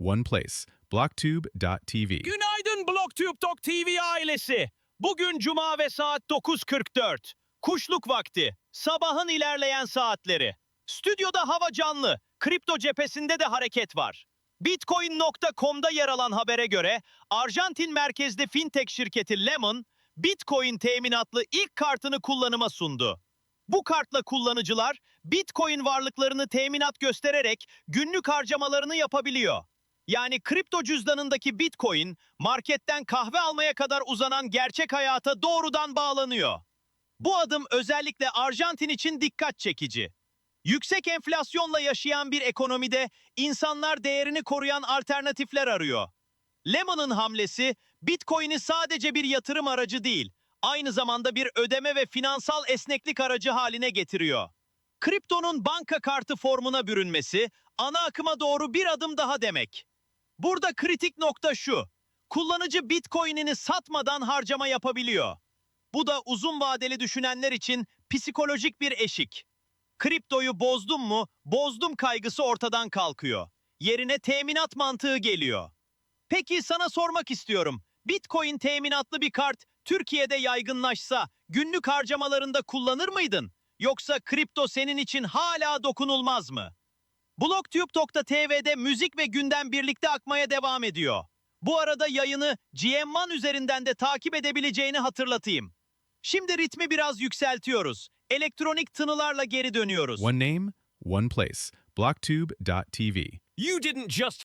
one place. Blocktube.tv. Günaydın BlogTube TV ailesi. Bugün cuma ve saat 9.44. Kuşluk vakti. Sabahın ilerleyen saatleri. Stüdyoda hava canlı. Kripto cephesinde de hareket var. Bitcoin.com'da yer alan habere göre Arjantin merkezli fintech şirketi Lemon, Bitcoin teminatlı ilk kartını kullanıma sundu. Bu kartla kullanıcılar Bitcoin varlıklarını teminat göstererek günlük harcamalarını yapabiliyor. Yani kripto cüzdanındaki Bitcoin, marketten kahve almaya kadar uzanan gerçek hayata doğrudan bağlanıyor. Bu adım özellikle Arjantin için dikkat çekici. Yüksek enflasyonla yaşayan bir ekonomide insanlar değerini koruyan alternatifler arıyor. Lemon'un hamlesi Bitcoin'i sadece bir yatırım aracı değil, aynı zamanda bir ödeme ve finansal esneklik aracı haline getiriyor. Kriptonun banka kartı formuna bürünmesi ana akıma doğru bir adım daha demek. Burada kritik nokta şu. Kullanıcı Bitcoin'ini satmadan harcama yapabiliyor. Bu da uzun vadeli düşünenler için psikolojik bir eşik. Kriptoyu bozdum mu, bozdum kaygısı ortadan kalkıyor. Yerine teminat mantığı geliyor. Peki sana sormak istiyorum. Bitcoin teminatlı bir kart Türkiye'de yaygınlaşsa günlük harcamalarında kullanır mıydın? Yoksa kripto senin için hala dokunulmaz mı? Blogtube.tv'de müzik ve gündem birlikte akmaya devam ediyor. Bu arada yayını GM1 üzerinden de takip edebileceğini hatırlatayım. Şimdi ritmi biraz yükseltiyoruz. Elektronik tınılarla geri dönüyoruz. One name, one place. Blocktube.tv. You didn't just